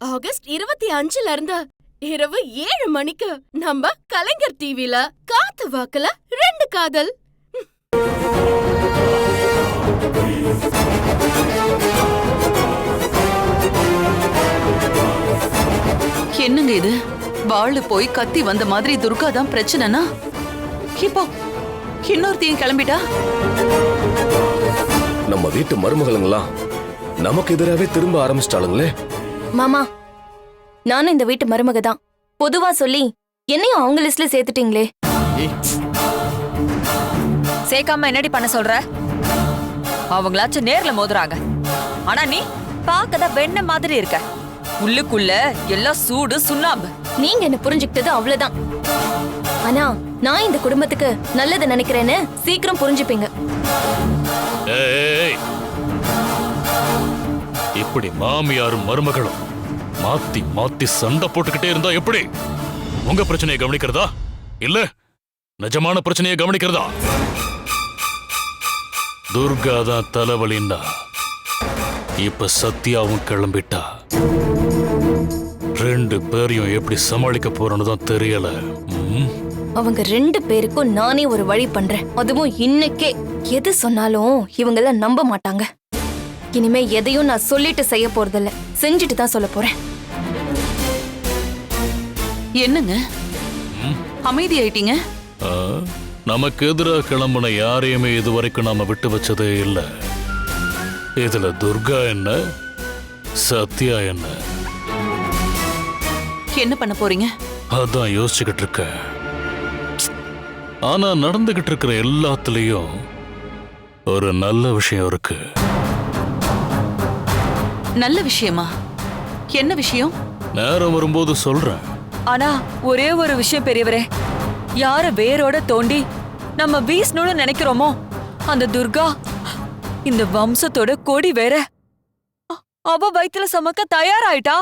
August இருபத்தி அஞ்சுல இருந்து இரவு ஏழு மணிக்கு நம்ம கலைஞர் டிவில காத்து வாக்குல ரெண்டு காதல். என்னங்க இது? வாளு போய் கத்தி வந்த மாதிரி துர்கா தான் பிரச்சனைனா? இப்போ இன்னொருத்தையும் கிளம்பிட்டா? நம்ம வீட்டு மருமகளுங்களாம் நமக்கு எதிராவே திரும்ப ஆரம்பிச்சிட்டாளுங்களே. மாமா நானும் இந்த வீட்டு மருமக தான் பொதுவா சொல்லி என்னையும் அவங்க லிஸ்ட்ல சேர்த்துட்டீங்களே. சேர்க்காம என்னடி பண்ண சொல்ற? அவங்களாச்சும் நேர்ல மோதுறாங்க. ஆனா நீ பார்க்கதான் வெண்ண மாதிரி இருக்க. உள்ளுக்குள்ள எல்லாம் சூடு சுண்ணாம்பு. நீங்க என்ன புரிஞ்சுக்கிட்டது அவ்வளவுதான். ஆனா நான் இந்த குடும்பத்துக்கு நல்லது நினைக்கிறேன்னு சீக்கிரம் புரிஞ்சுப்பீங்க. இப்படி மாமியாரும் மருமகளும் மாத்தி மாத்தி சண்டை போட்டுக்கிட்டே இருந்தா எப்படி? உங்க பிரச்சனையை கவனிக்கிறதா? இல்ல நிஜமான பிரச்சனையை கவனிக்கிறதா? துர்கா தான் தலைவலின்னா இப்ப சத்யாவும் கிளம்பிட்டா. ரெண்டு பேரையும் எப்படி சமாளிக்க போறோன்னு தான் தெரியல. அவங்க ரெண்டு பேருக்கும் நானே ஒரு வழி பண்றேன். அதுவும் இன்னைக்கே. எது சொன்னாலும் இவங்கெல்லாம் நம்ப மாட்டாங்க. இனிமே எதையும் நான் சொல்லிட்டு செய்ய போறதில்ல. செஞ்சுட்டு தான் சொல்ல போறேன். என்னங்க? அமைதி ஆயிட்டீங்க நமக்கு எதிராக கிளம்புன யாரையுமே இதுவரைக்கும் நாம விட்டு வச்சதே இல்ல. இதுல துர்கா என்ன? சத்யா என்ன? என்ன பண்ண போறீங்க? அதான் யோசிச்சுக்கிட்டு இருக்கேன் ஆனா நடந்துகிட்டு இருக்கிற எல்லாத்துலயும் ஒரு நல்ல விஷயம் இருக்கு. நல்ல விஷயமா? என்ன விஷயம்? நேரம் வரும்போது சொல்றேன். ஆனா ஒரே ஒரு விஷயம் பெரியவரே. யார வேரோட தோண்டி நம்ம வீசணும்னு நினைக்கிறோமோ அந்த துர்கா இந்த வம்சத்தோட கொடி வேற. அவ வயித்துல சுமக்க தயாராயிட்டா?